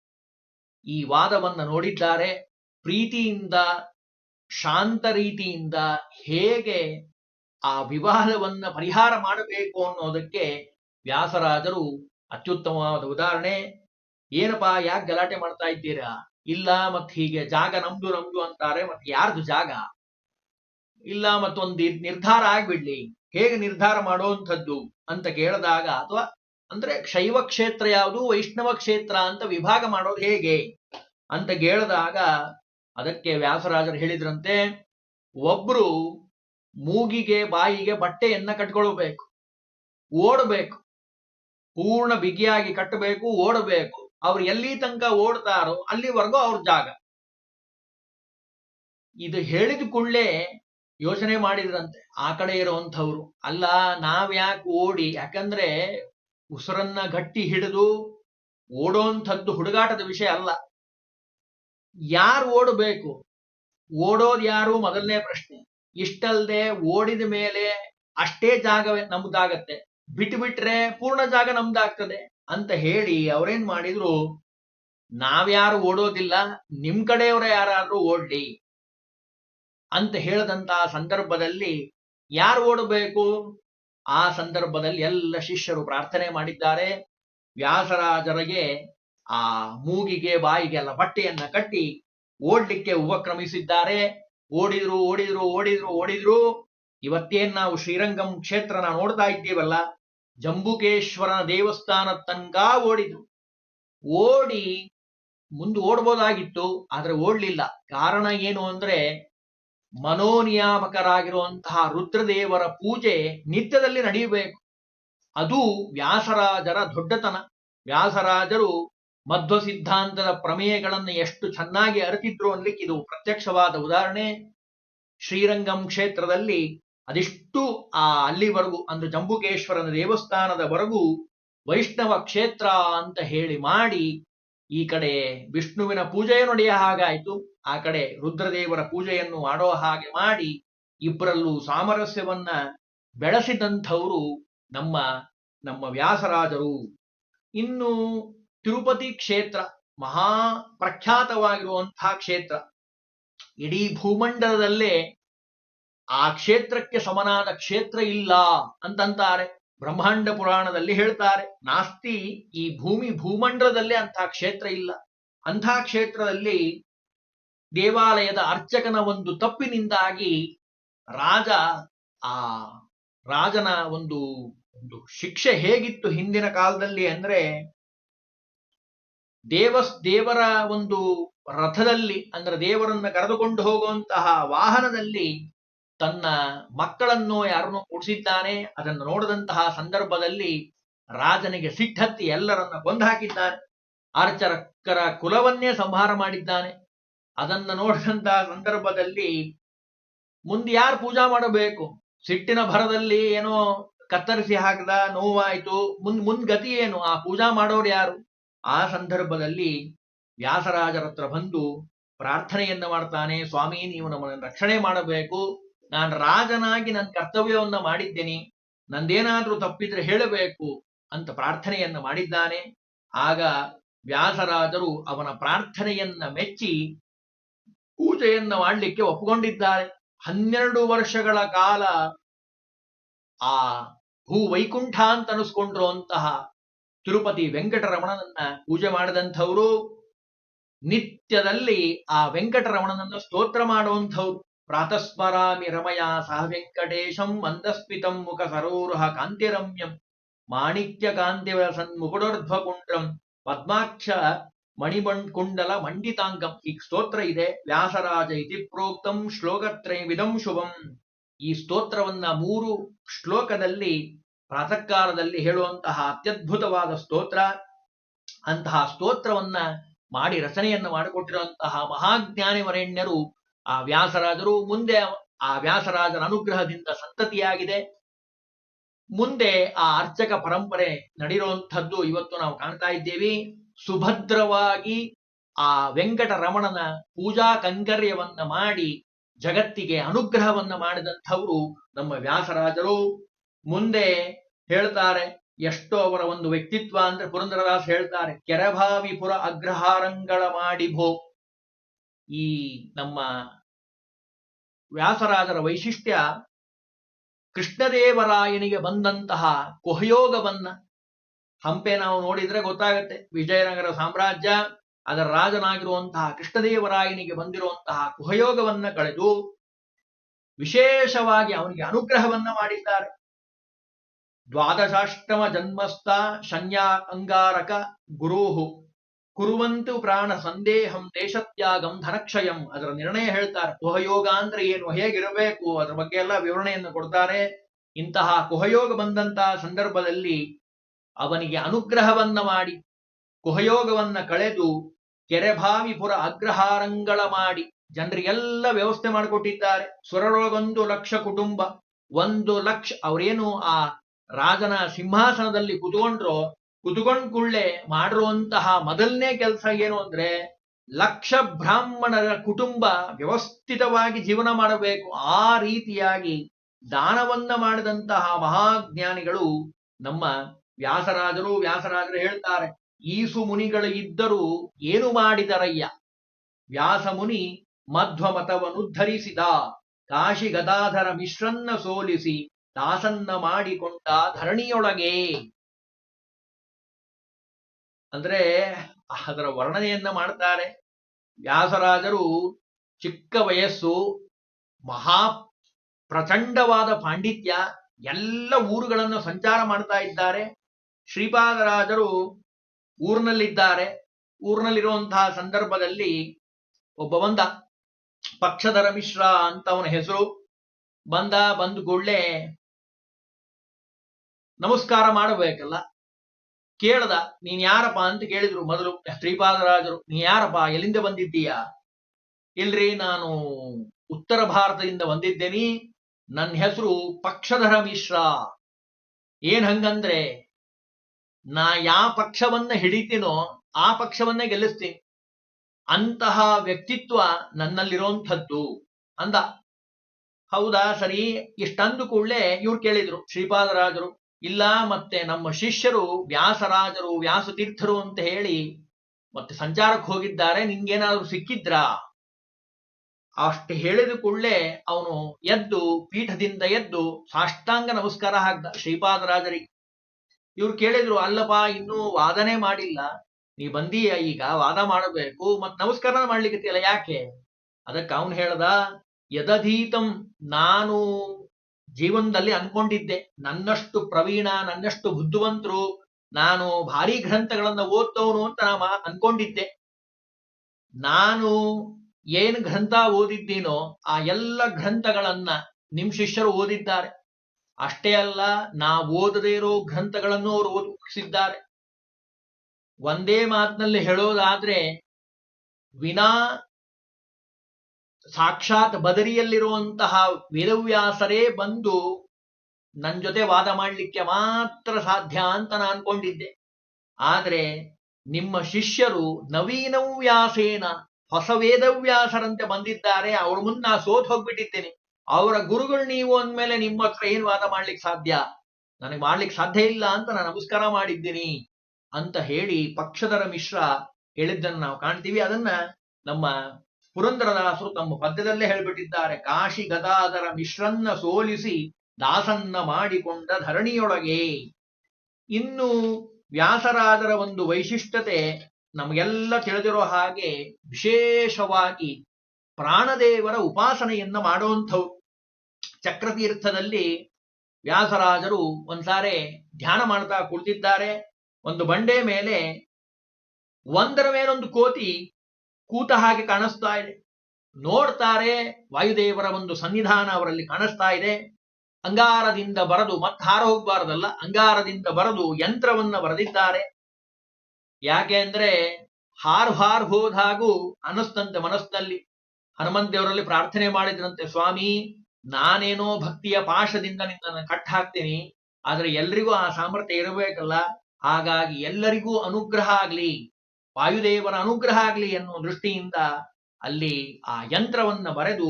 ಈ ವಾದವನ್ನ ನೋಡಿದ್ದಾರೆ. ಪ್ರೀತಿಯಿಂದ, ಶಾಂತ ರೀತಿಯಿಂದ ಹೇಗೆ ಆ ವಿವಾದವನ್ನ ಪರಿಹಾರ ಮಾಡಬೇಕು ಅನ್ನೋದಕ್ಕೆ ವ್ಯಾಸರಾಜರು ಅತ್ಯುತ್ತಮವಾದ ಉದಾಹರಣೆ. ಏನಪ್ಪಾ, ಯಾಕೆ ಗಲಾಟೆ ಮಾಡ್ತಾ ಇದ್ದೀರಾ? ಇಲ್ಲ ಮತ್ ಹೀಗೆ ಜಾಗ ನಮ್ದು ನಮ್ದು ಅಂತಾರೆ ಮತ್ತೆ ಯಾರ್ದು ಜಾಗ? ಇಲ್ಲ ಮತ್ತೊಂದು ನಿರ್ಧಾರ ಆಗ್ಬಿಡ್ಲಿ. ಹೇಗೆ ನಿರ್ಧಾರ ಮಾಡುವಂಥದ್ದು ಅಂತ ಕೇಳಿದಾಗ ಅಥವಾ ಅಂದ್ರೆ ಶೈವ ಕ್ಷೇತ್ರ ಯಾವುದು, ವೈಷ್ಣವ ಕ್ಷೇತ್ರ ಅಂತ ವಿಭಾಗ ಮಾಡೋದು ಹೇಗೆ ಅಂತ ಕೇಳಿದಾಗ ಅದಕ್ಕೆ ವ್ಯಾಸರಾಜರು ಹೇಳಿದ್ರಂತೆ, ಒಬ್ರು ಮೂಗಿಗೆ, ಬಾಯಿಗೆ ಬಟ್ಟೆಯನ್ನ ಕಟ್ಕೊಳ್ಬೇಕು. ಓಡಬೇಕು. ಪೂರ್ಣ ಬಿಗಿಯಾಗಿ ಕಟ್ಟಬೇಕು, ಓಡಬೇಕು. ಅವ್ರು ಎಲ್ಲಿ ತನಕ ಓಡ್ತಾರೋ ಅಲ್ಲಿವರೆಗೂ ಅವ್ರ ಜಾಗ. ಇದು ಹೇಳಿದ ಕೂಡಲೇ ಯೋಚನೆ ಮಾಡಿದ್ರಂತೆ. ಆ ಕಡೆ ಇರುವಂಥವ್ರು. ಅಲ್ಲ, ನಾವ್ಯಾಕೆ ಓಡಿ, ಯಾಕಂದ್ರೆ ಉಸಿರನ್ನ ಗಟ್ಟಿ ಹಿಡಿದು ಓಡೋಂಥದ್ದು ಹುಡುಗಾಟದ ವಿಷಯ ಅಲ್ಲ. ಯಾರು ಓಡಬೇಕು? ಓಡೋದು ಯಾರು? ಮೊದಲನೇ ಪ್ರಶ್ನೆ. ಇಷ್ಟಲ್ದೆ ಓಡಿದ ಮೇಲೆ ಅಷ್ಟೇ ಜಾಗ ನಮ್ದಾಗತ್ತೆ. ಬಿಟ್ಟು ಬಿಟ್ರೆ ಪೂರ್ಣ ಜಾಗ ನಮ್ದಾಗ್ತದೆ ಅಂತ ಹೇಳಿ ಅವ್ರೇನ್ ಮಾಡಿದ್ರು? ನಾವ್ಯಾರು ಓಡೋದಿಲ್ಲ, ನಿಮ್ ಕಡೆಯವರ ಯಾರಾದ್ರೂ ಓಡ್ಲಿ ಅಂತ ಹೇಳದಂತ ಸಂದರ್ಭದಲ್ಲಿ ಯಾರು ಓಡಬೇಕು? ಆ ಸಂದರ್ಭದಲ್ಲಿ ಎಲ್ಲ ಶಿಷ್ಯರು ಪ್ರಾರ್ಥನೆ ಮಾಡಿದ್ದಾರೆ. ವ್ಯಾಸರಾಜರಿಗೆ ಆ ಮೂಗಿಗೆ ಬಾಯಿಗೆ ಎಲ್ಲ ಬಟ್ಟೆಯನ್ನ ಕಟ್ಟಿ ಓಡ್ಲಿಕ್ಕೆ ಉಪಕ್ರಮಿಸಿದ್ದಾರೆ. ಓಡಿದ್ರು ಓಡಿದ್ರು ಓಡಿದ್ರು ಓಡಿದ್ರು. ಇವತ್ತೇನ್ ನಾವು ಶ್ರೀರಂಗಂ ಕ್ಷೇತ್ರನ ನೋಡ್ತಾ ಇದ್ದೀವಲ್ಲ, ಜಂಬುಕೇಶ್ವರನ ದೇವಸ್ಥಾನ ತನಕ ಓಡಿದ್ರು. ಓಡಿ ಮುಂದೆ ಓಡ್ಬೋದಾಗಿತ್ತು, ಆದ್ರೆ ಓಡ್ಲಿಲ್ಲ. ಕಾರಣ ಏನು ಅಂದ್ರೆ, ಮನೋನಿಯಾಮಕರಾಗಿರುವಂತಹ ರುದ್ರದೇವರ ಪೂಜೆ ನಿತ್ಯದಲ್ಲಿ ನಡೆಯಬೇಕು ಅದು ವ್ಯಾಸರಾಜರ ದೊಡ್ಡತನ. ವ್ಯಾಸರಾಜರು ಮಧ್ವ ಸಿದ್ಧಾಂತದ ಪ್ರಮೇಯಗಳನ್ನು ಎಷ್ಟು ಚೆನ್ನಾಗಿ ಅರಿತಿದ್ರು ಅನ್ಲಿಕ್ಕೆ ಇದು ಪ್ರತ್ಯಕ್ಷವಾದ ಉದಾಹರಣೆ. ಶ್ರೀರಂಗಂ ಕ್ಷೇತ್ರದಲ್ಲಿ ಅದಿಷ್ಟು, ಆ, ಅಲ್ಲಿವರೆಗೂ ಅಂದ್ರೆ ಜಂಬುಕೇಶ್ವರನ ದೇವಸ್ಥಾನದವರೆಗೂ ವೈಷ್ಣವ ಕ್ಷೇತ್ರ ಅಂತ ಹೇಳಿ ಮಾಡಿ ಈ ಕಡೆ ವಿಷ್ಣುವಿನ ಪೂಜೆಯೂ ನಡೆಯ ಹಾಗಾಯ್ತು. ಆ ಕಡೆ ರುದ್ರದೇವರ ಪೂಜೆಯನ್ನು ಮಾಡೋ ಹಾಗೆ ಮಾಡಿ ಇಬ್ಬರಲ್ಲೂ ಸಾಮರಸ್ಯವನ್ನ ಬೆಳೆಸಿದಂಥವರು ನಮ್ಮ ನಮ್ಮ ವ್ಯಾಸರಾಜರು. ಇನ್ನು ತಿರುಪತಿ ಕ್ಷೇತ್ರ ಮಹಾ ಪ್ರಖ್ಯಾತವಾಗಿರುವಂತಹ ಕ್ಷೇತ್ರ. ಇಡೀ ಭೂಮಂಡಲದಲ್ಲೇ ಆ ಕ್ಷೇತ್ರಕ್ಕೆ ಸಮನಾದ ಕ್ಷೇತ್ರ ಇಲ್ಲ ಅಂತಂತಾರೆ. ಬ್ರಹ್ಮಾಂಡ ಪುರಾಣದಲ್ಲಿ ಹೇಳ್ತಾರೆ, ನಾಸ್ತಿ ಈ ಭೂಮಿ ಭೂಮಂಡಲದಲ್ಲೇ ಅಂತಹ ಕ್ಷೇತ್ರ ಇಲ್ಲ. ಅಂಥ ಕ್ಷೇತ್ರದಲ್ಲಿ ದೇವಾಲಯದ ಅರ್ಚಕನ ಒಂದು ತಪ್ಪಿನಿಂದಾಗಿ ರಾಜ, ಆ ರಾಜನ ಒಂದು ಒಂದು ಶಿಕ್ಷೆ ಹೇಗಿತ್ತು ಹಿಂದಿನ ಕಾಲದಲ್ಲಿ ಅಂದ್ರೆ ದೇವಸ್ ದೇವರ ಒಂದು ರಥದಲ್ಲಿ, ಅಂದ್ರೆ ದೇವರನ್ನ ಕರೆದುಕೊಂಡು ಹೋಗುವಂತಹ ವಾಹನದಲ್ಲಿ ತನ್ನ ಮಕ್ಕಳನ್ನು ಯಾರನ್ನು ಕೂಡಿಸಿದ್ದಾನೆ, ಅದನ್ನು ನೋಡದಂತಹ ಸಂದರ್ಭದಲ್ಲಿ ರಾಜನಿಗೆ ಸಿಟ್ಟತ್ತಿ ಎಲ್ಲರನ್ನ ಕೊಂದು ಹಾಕಿದ್ದಾನೆ. ಅರ್ಚಕರ ಕುಲವನ್ನೇ ಸಂಹಾರ ಮಾಡಿದ್ದಾನೆ. ಅದನ್ನ ನೋಡಿದಂತಹ ಸಂದರ್ಭದಲ್ಲಿ ಮುಂದೆ ಯಾರು ಪೂಜಾ ಮಾಡಬೇಕು? ಸಿಟ್ಟಿನ ಭರದಲ್ಲಿ ಏನೋ ಕತ್ತರಿಸಿ ಹಾಕದ ನೋವಾಯ್ತು. ಮುಂದ್ ಮುಂದ್ ಗತಿ ಏನು? ಆ ಪೂಜಾ ಮಾಡೋರು ಯಾರು? ಆ ಸಂದರ್ಭದಲ್ಲಿ ವ್ಯಾಸರಾಜರ ಹತ್ರ ಬಂದು ಪ್ರಾರ್ಥನೆಯನ್ನ ಮಾಡ್ತಾನೆ, ಸ್ವಾಮಿ, ನೀವು ನಮ್ಮನ್ನು ರಕ್ಷಣೆ ಮಾಡಬೇಕು. ನಾನು ರಾಜನಾಗಿ ನನ್ನ ಕರ್ತವ್ಯವನ್ನ ಮಾಡಿದ್ದೇನೆ. ನಂದೇನಾದ್ರೂ ತಪ್ಪಿದ್ರೆ ಹೇಳಬೇಕು ಅಂತ ಪ್ರಾರ್ಥನೆಯನ್ನ ಮಾಡಿದ್ದಾನೆ. ಆಗ ವ್ಯಾಸರಾಜರು ಅವನ ಪ್ರಾರ್ಥನೆಯನ್ನ ಮೆಚ್ಚಿ ಪೂಜೆಯನ್ನ ಮಾಡಲಿಕ್ಕೆ ಒಪ್ಪಿಕೊಂಡಿದ್ದಾರೆ. ಹನ್ನೆರಡು ವರ್ಷಗಳ ಕಾಲ ಆ ಭೂ ವೈಕುಂಠ ಅಂತ ಅನಿಸ್ಕೊಂಡಿರುವಂತಹ ತಿರುಪತಿ ವೆಂಕಟರಮಣನನ್ನ ಪೂಜೆ ಮಾಡಿದಂಥವ್ರು, ನಿತ್ಯದಲ್ಲಿ ಆ ವೆಂಕಟರಮಣನನ್ನ ಸ್ತೋತ್ರ ಮಾಡುವಂಥವ್ರು. ಪ್ರಾತಸ್ಮರಾಮಿ ರಮಯ ಸಹ ವೆಂಕಟೇಶಂ ಮಂದಸ್ಮಿತಂ ಮುಖ ಸರೋರುಹ ಕಾಂತಿರಮ್ಯಂ ಮಾಣಿಕ್ಯ ಕಾಂತಿವರ ಸನ್ಮುಕುಡೋರ್ಧ್ವಕುಂಡ್ರಂ ಪದ್ಮಾಕ್ಷ ಮಣಿಬಣ್ ಕುಂಡಲ ಮಂಡಿತಾಂಗಂ. ಈ ಸ್ತೋತ್ರ ಇದೆ. ವ್ಯಾಸರಾಜ ಇತಿ ಪ್ರೋಕ್ತಂ ಶ್ಲೋಕತ್ರಯವಿದಂ ಶುಭಂ. ಈ ಸ್ತೋತ್ರವನ್ನ ಮೂರು ಶ್ಲೋಕದಲ್ಲಿ ಪ್ರಾತಃ ಕಾಲದಲ್ಲಿ ಹೇಳುವಂತಹ ಅತ್ಯದ್ಭುತವಾದ ಸ್ತೋತ್ರ, ಅಂತಹ ಸ್ತೋತ್ರವನ್ನ ಮಾಡಿ ರಚನೆಯನ್ನು ಮಾಡಿಕೊಟ್ಟಿರುವಂತಹ ಮಹಾಜ್ಞಾನಿವರೆಣ್ಯರು ಆ ವ್ಯಾಸರಾಜರು, ಮುಂದೆ ಆ ವ್ಯಾಸರಾಜರ ಅನುಗ್ರಹದಿಂದ ಸಂತತಿಯಾಗಿದೆ. ಮುಂದೆ ಆ ಅರ್ಚಕ ಪರಂಪರೆ ನಡೆಯುವಂಥದ್ದು ಇವತ್ತು ನಾವು ಕಾಣ್ತಾ ಇದ್ದೇವೆ. ಸುಭದ್ರವಾಗಿ ಆ ವೆಂಕಟರಮಣನ ಪೂಜಾ ಕಂಕರ್ಯವನ್ನ ಮಾಡಿ ಜಗತ್ತಿಗೆ ಅನುಗ್ರಹವನ್ನ ಮಾಡಿದಂಥವರು ನಮ್ಮ ವ್ಯಾಸರಾಜರು. ಮುಂದೆ ಹೇಳ್ತಾರೆ, ಎಷ್ಟೋ ಅವರ ಒಂದು ವ್ಯಕ್ತಿತ್ವ ಅಂದ್ರೆ ಪುರಂದರದಾಸ್ ಹೇಳ್ತಾರೆ ಕೆರಭಾವಿಪುರ ಅಗ್ರಹಾರಂಗಳ ಮಾಡಿ ಭೋ. ಈ ನಮ್ಮ ವ್ಯಾಸರಾಜರ ವೈಶಿಷ್ಟ್ಯ, ಕೃಷ್ಣದೇವರಾಯನಿಗೆ ಬಂದಂತಹ ಕುಹಯೋಗವನ್ನ ಹಂಪೆ ನಾವು ನೋಡಿದ್ರೆ ಗೊತ್ತಾಗತ್ತೆ. ವಿಜಯನಗರ ಸಾಮ್ರಾಜ್ಯ, ಅದರ ರಾಜನಾಗಿರುವಂತಹ ಕೃಷ್ಣದೇವರಾಯನಿಗೆ ಬಂದಿರುವಂತಹ ಕುಹಯೋಗವನ್ನ ಕಳೆದು ವಿಶೇಷವಾಗಿ ಅವನಿಗೆ ಅನುಗ್ರಹವನ್ನ ಮಾಡಿದ್ದಾರೆ. ದ್ವಾದಶಾಷ್ಟಮ ಜನ್ಮಸ್ಥ ಶನ್ಯಾ ಅಂಗಾರಕ ಗುರುಹು. ಕುರುವಂತು ಪ್ರಾಣ ಸಂದೇಹಂ ದೇಶತ್ಯಾಗಂ ಧನಕ್ಷಯಂ. ಅದರ ನಿರ್ಣಯ ಹೇಳ್ತಾರೆ. ಕುಹಯೋಗ ಅಂದ್ರೆ ಏನು? ಹೇಗಿರಬೇಕು? ಅದರ ಬಗ್ಗೆ ಎಲ್ಲ ವಿವರಣೆಯನ್ನು ಕೊಡ್ತಾರೆ. ಇಂತಹ ಕುಹಯೋಗ ಬಂದಂತಹ ಸಂದರ್ಭದಲ್ಲಿ ಅವನಿಗೆ ಅನುಗ್ರಹವನ್ನ ಮಾಡಿ, ಕುಹಯೋಗವನ್ನ ಕಳೆದು, ಕೆರೆಭಾವಿಪುರ ಅಗ್ರಹಾರಂಗಳ ಮಾಡಿ, ಜನರಿಗೆಲ್ಲ ವ್ಯವಸ್ಥೆ ಮಾಡಿಕೊಟ್ಟಿದ್ದಾರೆ. ಸುರರೊಳಗೊಂದು ಲಕ್ಷ ಕುಟುಂಬ, ಒಂದು ಲಕ್ಷ, ಅವರೇನು ಆ ರಾಜನ ಸಿಂಹಾಸನದಲ್ಲಿ ಕುತ್ಕೊಂಡ್ರು ಕುತ್ಕೊಂಡ್ ಕೂಡಲೇ ಮಾಡಿರುವಂತಹ ಮೊದಲನೇ ಕೆಲಸ ಏನು ಅಂದ್ರೆ ಲಕ್ಷ ಬ್ರಾಹ್ಮಣರ ಕುಟುಂಬ ವ್ಯವಸ್ಥಿತವಾಗಿ ಜೀವನ ಮಾಡಬೇಕು. ಆ ರೀತಿಯಾಗಿ ದಾನವನ್ನ ಮಾಡಿದಂತಹ ಮಹಾಜ್ಞಾನಿಗಳು ನಮ್ಮ ವ್ಯಾಸರಾಜರು ವ್ಯಾಸರಾಜರು ಹೇಳ್ತಾರೆ, ಈಸು ಮುನಿಗಳು ಇದ್ದರೂ ಏನು ಮಾಡಿದರಯ್ಯ? ವ್ಯಾಸ ಮುನಿ ಮಧ್ವ ಮತವನ್ನುದ್ಧರಿಸಿದ ಕಾಶಿ ಗದಾಧರ ಮಿಶ್ರನ್ನ ಸೋಲಿಸಿ ದಾಸನ್ನ ಮಾಡಿಕೊಂಡ ಧರಣಿಯೊಳಗೆ. ಅಂದ್ರೆ ಅದರ ವರ್ಣನೆಯನ್ನ ಮಾಡ್ತಾರೆ. ವ್ಯಾಸರಾಜರು ಚಿಕ್ಕ ವಯಸ್ಸು, ಮಹಾ ಪ್ರಚಂಡವಾದ ಪಾಂಡಿತ್ಯ, ಎಲ್ಲ ಊರುಗಳನ್ನು ಸಂಚಾರ ಮಾಡ್ತಾ ಇದ್ದಾರೆ. ಶ್ರೀಪಾದರಾಜರು ಊರಿನಲ್ಲಿದ್ದಾರೆ. ಊರಿನಲ್ಲಿರುವಂತಹ ಸಂದರ್ಭದಲ್ಲಿ ಒಬ್ಬ ಬಂದ, ಪಕ್ಷಧರ ಮಿಶ್ರ ಅಂತ ಹೆಸರು. ಬಂದ, ಬಂದು ಕೂಡ್ಲೆ ನಮಸ್ಕಾರ ಮಾಡಬೇಕಲ್ಲ. ಕೇಳದ, ನೀನ್ ಯಾರಪ್ಪ ಅಂತ ಕೇಳಿದ್ರು ಮೊದಲು ಶ್ರೀಪಾದರಾಜರು ನೀ ಯಾರಪ್ಪ, ಎಲ್ಲಿಂದ ಬಂದಿದ್ದೀಯಾ? ಇಲ್ರಿ, ನಾನು ಉತ್ತರ ಭಾರತದಿಂದ ಬಂದಿದ್ದೇನಿ. ನನ್ನ ಹೆಸರು ಪಕ್ಷಧರ ಮಿಶ್ರ. ಏನ್ ಹಂಗಂದ್ರೆ, ನಾ ಯಾವ ಪಕ್ಷವನ್ನ ಹಿಡಿತೀನೋ, ಆ ಪಕ್ಷವನ್ನೇ ಗೆಲ್ಲಿಸ್ತೀನಿ. ಅಂತಹ ವ್ಯಕ್ತಿತ್ವ ನನ್ನಲ್ಲಿರೋಂಥದ್ದು ಅಂದ. ಹೌದಾ ಸರಿ? ಇಷ್ಟಂದು ಕೂಡಲೇ ಇವ್ರು ಕೇಳಿದ್ರು, ಶ್ರೀಪಾದರಾಜರು. ಇಲ್ಲ ಮತ್ತೆ ನಮ್ಮ ಶಿಷ್ಯರು, ವ್ಯಾಸರಾಜರು, ವ್ಯಾಸತೀರ್ಥರು ಅಂತ ಹೇಳಿ ಮತ್ತೆ ಸಂಚಾರಕ್ಕೆ ಹೋಗಿದ್ದಾರೆ. ನಿಂಗೇನಾದ್ರೂ ಸಿಕ್ಕಿದ್ರಾ? ಅಷ್ಟು ಹೇಳಿದ ಕೂಡಲೇ ಅವನು ಎದ್ದು, ಪೀಠದಿಂದ ಎದ್ದು ಸಾಷ್ಟಾಂಗ ನಮಸ್ಕಾರ ಹಾಕ್ದ, ಶ್ರೀಪಾದರಾಜರಿಗೆ. ಇವ್ರು ಕೇಳಿದ್ರು, ಅಲ್ಲಪ್ಪ, ಇನ್ನೂ ವಾದನೆ ಮಾಡಿಲ್ಲ. ನೀ ಬಂದೀಯ ಈಗ, ವಾದ ಮಾಡಬೇಕು. ಮತ್ ನಮಸ್ಕಾರ ಮಾಡ್ಲಿಕ್ಕೆ ಯಾಕೆ? ಅದಕ್ಕೆ ಅವನು ಹೇಳ್ದ, ಯದಧೀತಂ, ನಾನು ಜೀವನದಲ್ಲಿ ಅನ್ಕೊಂಡಿದ್ದೆ ನನ್ನಷ್ಟು ಪ್ರವೀಣ, ನನ್ನಷ್ಟು ಬುದ್ಧಿವಂತರು, ನಾನು ಭಾರಿ ಗ್ರಂಥಗಳನ್ನ ಓದ್ತವನು ಅಂತ ನಾ ಅನ್ಕೊಂಡಿದ್ದೆ ನಾನು ಏನ್ ಗ್ರಂಥ ಓದಿದ್ದೀನೋ ಆ ಎಲ್ಲ ಗ್ರಂಥಗಳನ್ನ ನಿಮ್ ಶಿಷ್ಯರು ಓದಿದ್ದಾರೆ. ಅಷ್ಟೇ ಅಲ್ಲ, ನಾ ಓದದೇ ಇರೋ ಗ್ರಂಥಗಳನ್ನು ಅವರು ಓದಿಸಿದ್ದಾರೆ. ಒಂದೇ ಮಾತಿನಲ್ಲಿ ಹೇಳೋದಾದ್ರೆ, ವಿನಾ ಸಾಕ್ಷಾತ್ ಬದರಿಯಲ್ಲಿರುವಂತಹ ವೇದವ್ಯಾಸರೇ ಬಂದು ನನ್ನ ಜೊತೆ ವಾದ ಮಾಡಲಿಕ್ಕೆ ಮಾತ್ರ ಸಾಧ್ಯ ಅಂತ ನಾನು ಅನ್ಕೊಂಡಿದ್ದೆ. ಆದರೆ ನಿಮ್ಮ ಶಿಷ್ಯರು ನವೀನವ್ಯಾಸೇನ ಹೊಸ ವೇದವ್ಯಾಸರಂತೆ ಬಂದಿದ್ದಾರೆ, ಅವ್ರ ಮುಂದೆ ನಾ ಸೋತ್ ಹೋಗ್ಬಿಟ್ಟಿದ್ದೇನೆ. ಅವರ ಗುರುಗಳು ನೀವು ಅಂದಮೇಲೆ ನಿಮ್ಮ ಹತ್ರ ಏನು ವಾದ ಮಾಡ್ಲಿಕ್ಕೆ ಸಾಧ್ಯ? ನನಗೆ ಮಾಡ್ಲಿಕ್ಕೆ ಸಾಧ್ಯ ಇಲ್ಲ ಅಂತ ನಾನು ನಮಸ್ಕಾರ ಮಾಡಿದ್ದೀನಿ ಅಂತ ಹೇಳಿ ಪಕ್ಷಧರ ಮಿಶ್ರ ಹೇಳಿದ್ದನ್ನು ನಾವು ಕಾಣ್ತೀವಿ. ಅದನ್ನ ನಮ್ಮ ಪುರಂದರದಾಸರು ತಮ್ಮ ಪದ್ಯದಲ್ಲೇ ಹೇಳ್ಬಿಟ್ಟಿದ್ದಾರೆ. ಕಾಶಿ ಗದಾಧರ ಮಿಶ್ರನ್ನ ಸೋಲಿಸಿ ದಾಸನ್ನ ಮಾಡಿಕೊಂಡ ಧರಣಿಯೊಳಗೆ. ಇನ್ನು ವ್ಯಾಸರಾಜರ ಒಂದು ವೈಶಿಷ್ಟ್ಯತೆ ನಮಗೆಲ್ಲ ತಿಳಿದಿರೋ ಹಾಗೆ ವಿಶೇಷವಾಗಿ ಪ್ರಾಣದೇವರ ಉಪಾಸನೆಯನ್ನ ಮಾಡುವಂಥವು ಚಕ್ರತೀರ್ಥದಲ್ಲಿ ವ್ಯಾಸರಾಜರು ಒಂದ್ಸಾರೆ ಧ್ಯಾನ ಮಾಡ್ತಾ ಕುಳಿತಿದ್ದಾರೆ. ಒಂದು ಬಂಡೆ ಮೇಲೆ ಒಂದರ ಮೇಲೊಂದು ಕೋತಿ ಕೂತ ಹಾಗೆ ಕಾಣಿಸ್ತಾ ಇದೆ. ನೋಡ್ತಾರೆ, ವಾಯುದೇವರ ಒಂದು ಸನ್ನಿಧಾನ ಅವರಲ್ಲಿ ಕಾಣಿಸ್ತಾ ಇದೆ. ಅಂಗಾರದಿಂದ ಬರದು ಮತ್ತೆ ಹಾರ ಹೋಗ್ಬಾರ್ದಲ್ಲ, ಅಂಗಾರದಿಂದ ಬರೆದು, ಯಂತ್ರವನ್ನ ಬರೆದಿದ್ದಾರೆ. ಯಾಕೆ ಅಂದ್ರೆ, ಹಾರ್ ಹಾರ್ ಹೋದಾಗೂ ಅನಿಸ್ತಂತೆ ಮನಸ್ಸಿನಲ್ಲಿ ಹನುಮಂತ ದೇವರಲ್ಲಿ ಪ್ರಾರ್ಥನೆ ಮಾಡಿದ್ರಂತೆ, ಸ್ವಾಮಿ, ನಾನೇನೋ ಭಕ್ತಿಯ ಪಾಶದಿಂದ ನಿನ್ನನ್ನು ಕಟ್ ಹಾಕ್ತೀನಿ, ಆದ್ರೆ ಎಲ್ರಿಗೂ ಆ ಸಾಮರ್ಥ್ಯ ಇರಬೇಕಲ್ಲ, ಹಾಗಾಗಿ ಎಲ್ಲರಿಗೂ ಅನುಗ್ರಹ ಆಗ್ಲಿ. ವಾಯುದೇವರ ಅನುಗ್ರಹ ಆಗಲಿ ಎನ್ನುವ ದೃಷ್ಟಿಯಿಂದ ಅಲ್ಲಿ ಆ ಯಂತ್ರವನ್ನು ಬರೆದು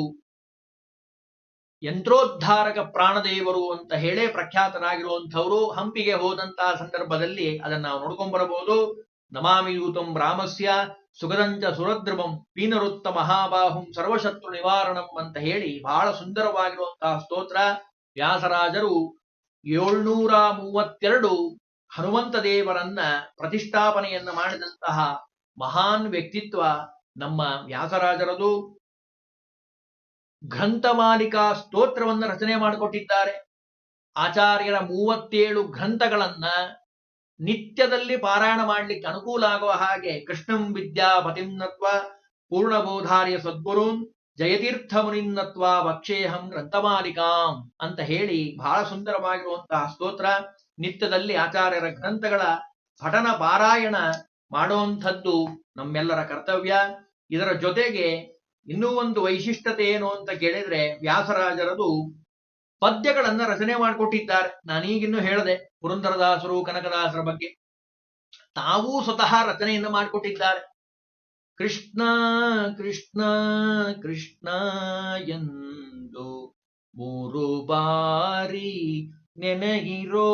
ಯಂತ್ರೋದ್ಧಾರಕ ಪ್ರಾಣದೇವರು ಅಂತ ಹೇಳೇ ಪ್ರಖ್ಯಾತನಾಗಿರುವಂಥವರು ಹಂಪಿಗೆ ಹೋದಂತಹ ಸಂದರ್ಭದಲ್ಲಿ ಅದನ್ನ ನಾವು ಬರಬಹುದು ನಮಾಮಿಯೂತಂ ರಾಮಸ್ಯ ಸುಗದಂಚ ಸುರದ್ರಮಂ ಪೀನರುತ್ತ ಮಹಾಬಾಹುಂ ಸರ್ವಶತ್ರು ನಿವಾರಣಂ ಅಂತ ಹೇಳಿ ಬಹಳ ಸುಂದರವಾಗಿರುವಂತಹ ಸ್ತೋತ್ರ. ವ್ಯಾಸರಾಜರು ಏಳ್ನೂರ ಮೂವತ್ತೆರಡು ಹನುಮಂತ ದೇವರನ್ನ ಪ್ರತಿಷ್ಠಾಪನೆಯನ್ನ ಮಾಡಿದಂತಹ ಮಹಾನ್ ವ್ಯಕ್ತಿತ್ವ ನಮ್ಮ ವ್ಯಾಸರಾಜರದು. ಗ್ರಂಥಮಾಲಿಕಾ ಸ್ತೋತ್ರವನ್ನು ರಚನೆ ಮಾಡಿಕೊಟ್ಟಿದ್ದಾರೆ. ಆಚಾರ್ಯರ ಮೂವತ್ತೇಳು ಗ್ರಂಥಗಳನ್ನ ನಿತ್ಯದಲ್ಲಿ ಪಾರಾಯಣ ಮಾಡಲಿಕ್ಕೆ ಅನುಕೂಲ ಆಗುವ ಹಾಗೆ ಕೃಷ್ಣಂ ವಿದ್ಯಾ ಪತಿನ್ನತ್ವ ಪೂರ್ಣಬೋಧಾರ್ಯ ಸದ್ಗುರುನ್ ಜಯತೀರ್ಥ ಮುನಿನ್ನತ್ವ ವಕ್ಷೇಹಂ ಗ್ರಂಥಮಾಲಿಕಾಂ ಅಂತ ಹೇಳಿ ಬಹಳ ಸುಂದರವಾಗಿರುವಂತಹ ಸ್ತೋತ್ರ. ನಿತ್ಯದಲ್ಲಿ ಆಚಾರ್ಯರ ಗ್ರಂಥಗಳ ಪಠನ ಪಾರಾಯಣ ಮಾಡುವಂಥದ್ದು ನಮ್ಮೆಲ್ಲರ ಕರ್ತವ್ಯ. ಇದರ ಜೊತೆಗೆ ಇನ್ನೂ ಒಂದು ವೈಶಿಷ್ಟ್ಯತೆ ಏನು ಅಂತ ಕೇಳಿದ್ರೆ ವ್ಯಾಸರಾಜರದು ಪದ್ಯಗಳನ್ನ ರಚನೆ ಮಾಡಿಕೊಟ್ಟಿದ್ದಾರೆ. ನಾನೀಗಿನ್ನು ಹೇಳಿದೆ ಪುರಂದರದಾಸರು, ಕನಕದಾಸರ ಬಗ್ಗೆ. ತಾವೂ ಸ್ವತಃ ರಚನೆಯನ್ನು ಮಾಡಿಕೊಟ್ಟಿದ್ದಾರೆ. ಕೃಷ್ಣ ಕೃಷ್ಣ ಕೃಷ್ಣ ಎಂದು ಮೂರು ಬಾರಿ ನೆನಗಿರೋ